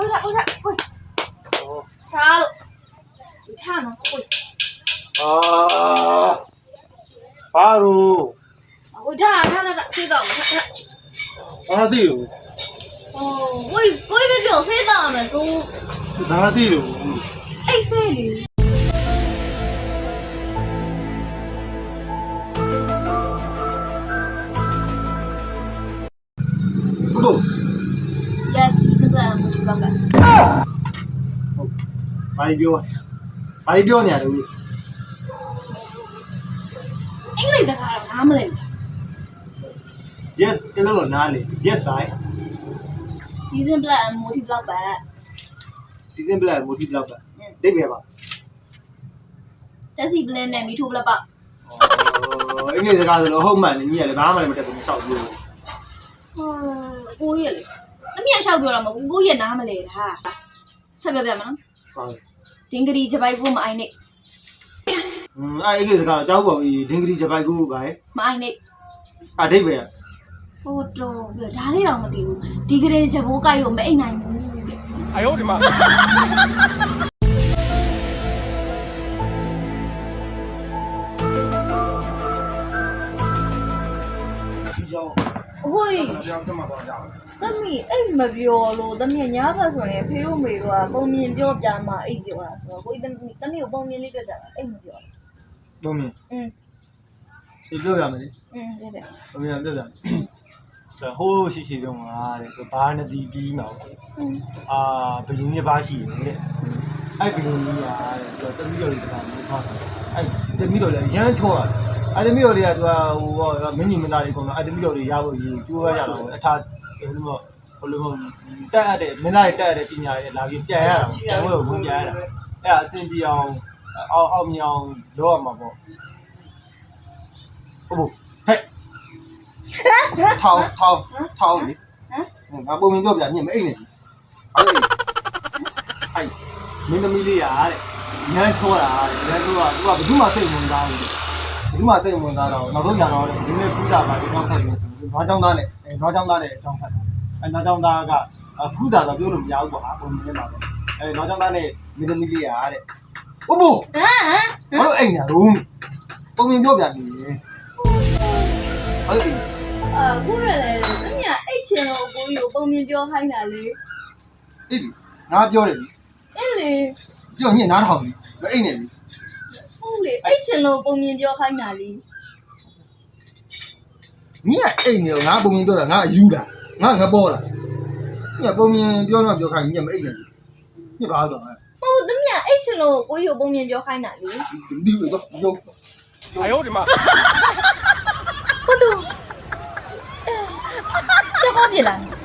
ဝေးထားဝေးထားဝေးထားလို့ဒီထားနော်ဝေးအာဘာလို့ဝေးထားထားထားဆေးတော့မထားဘာသိလို့ဟိုဝေးကိုယ်ပဲပြောဆေးတော့မယ်သူဘာသိလို့အိတ်ဆေးလေဟုတ် yes ဒီစပယ်မတူတော့ပဲဘာပြောဘာပြောနေရလဲအင်္ဂလိပ်စကားတော့နားမလည်ဘူး yes ကလေးတော့နားလေ yes တိုင်းဒီစပယ်မိုတီဘလောက်ပဲဒီစင်ပလက်မိုတီဘလောက်ပဲဒိတ်ပဲပါတက်စီပလင်းနဲ့မီထိုးဘလောက်ပေါ့အော်အင်္ဂလိပ်စကားဆိုတော့ဟုတ်မှန်ညီရလေဘာမှလည်းမတက်ဘူးမလျှောက်ဘူးဟိုကိုရဲ့လေ သမီးကရှောက်ပြောတာမဟုတ်ဘူးကိုရနားမလဲတာထပ်ပြောပြမလားပါလေဒင်ဂရီဂျပိုက်ကိုမအိုင်နဲ့อืมအဲ့ဒီစကားတော့ကြောက်ပါဘူးဒင်ဂရီဂျပိုက်ကိုပါလေမအိုင်နဲ့အတိတ်ပဲဟိုတော့ဒါလေးတော့မသိဘူးဒီဂရီဂျပိုးကိုက်လို့မအိမ်နိုင်ဘူးတဲ့အယောဒီမှာကြောက် အခုကျွန်တော်ဆက်မှာတော့ကြပါသမီးအဲ့မပြောလို့သမီးညားဖက်ဆိုရင်ဖေတို့မေတို့ကပုံမြင်ပြောပြမှအိတ်ပြောတာဆိုတော့ကိုကြီးသမီးသမီးကိုပုံမြင်လေးပြောပြတာအိတ်မပြောပုံမြင်อืมဒီပြောပြမယ်လေอืมပြပြပုံမြင်ပြောပြမယ်ဆိုဟိုးရှိရှိဆုံးကတဲ့ဘာနဒီပြီးမှာပေါ့အာဘယင်းရပါရှိတယ်တဲ့အဲ့ဘယင်းကြီးကတဲ့ဆိုတော့တမီးတော်လေးတခါမျိုးထားအဲ့တမီးတော်လည်းရမ်းချောတာ ကသူကဟိုမင်းညီမသားတွေကတော့အဲ့ဒီမျိုးတွေရဖို့ရေးကျိုးရကြတော့အထားဘယ်လိုမျိုးဘယ်လိုမျိုးတက်ရတဲ့မင်းသားတွေတက်ရတဲ့ပညာတွေလာပြီးပြန်ရတာဘယ်လိုဝင်ပြန်ရတာအဲ့ဒါအဆင်ပြေအောင်အောက်အောက်မြောင်လုပ်ရမှာပေါ့ဟုတ်ဘူးဟဲ့ထောင်းထောင်းထောင်းလေငါပုံမြင်ပြောပြညင်မအိတ်နေဘူးအဲ့ဒီအဲ့မင်းသမီးလေးရတဲ့ရမ်းချောတာရမ်းချောတာသူကဘယ်သူမှစိတ်ဝင်စားဘူး ဒီမှာစိတ်ဝင်စားတော့နောက်ဆုံးညာတော့ဒီနေ့ဖူးတာပါဒီတော့ဖတ်လို့နွားချောင်းသားနဲ့အဲနွားချောင်းသားနဲ့အကြောင်းဖတ်တာအဲနွားချောင်းသားကဖူးတာတော့ပြောလို့မရဘူးပေါ့ဟာပုံမြင်မှာပေါ့အဲနွားချောင်းသားနဲ့မင်းသမီးလေးရတဲ့ဟုတ်ဘူးဟမ်ဟမ်ဘာလို့အိမ်ညာတော့ပုံမြင်ပြောပြနေတယ်ဟုတ်တယ်အာကိုရလေသမီးကအိတ်ချင်လို့ကိုကြီးကိုပုံမြင်ပြောခိုင်းတာလေအေးငါပြောတယ်အင်းလေပြောညင်နားထောင်ပြီမအိမ်နေပြီ ဟုတ်လေအိတ်ချင်လို့ပုံမြင်ပြောခိုင်းတာလေ ညကအိမ်နေငါပုံမြင်ပြောတာငါအယူတာငါငါပေါ်လာညပုံမြင်ပြောတော့ပြောခိုင်းညမအိမ်နေညဘာလို့လဲ ဟုတ်ဘူးသမီးကအိတ်ချင်လို့ကိုကြီးကိုပုံမြင်ပြောခိုင်းတာလေ ဒီတော့ရုပ် 哎呦我的妈！ ဟုတ်တော့ကြောက်ကောင်းပြလာနေ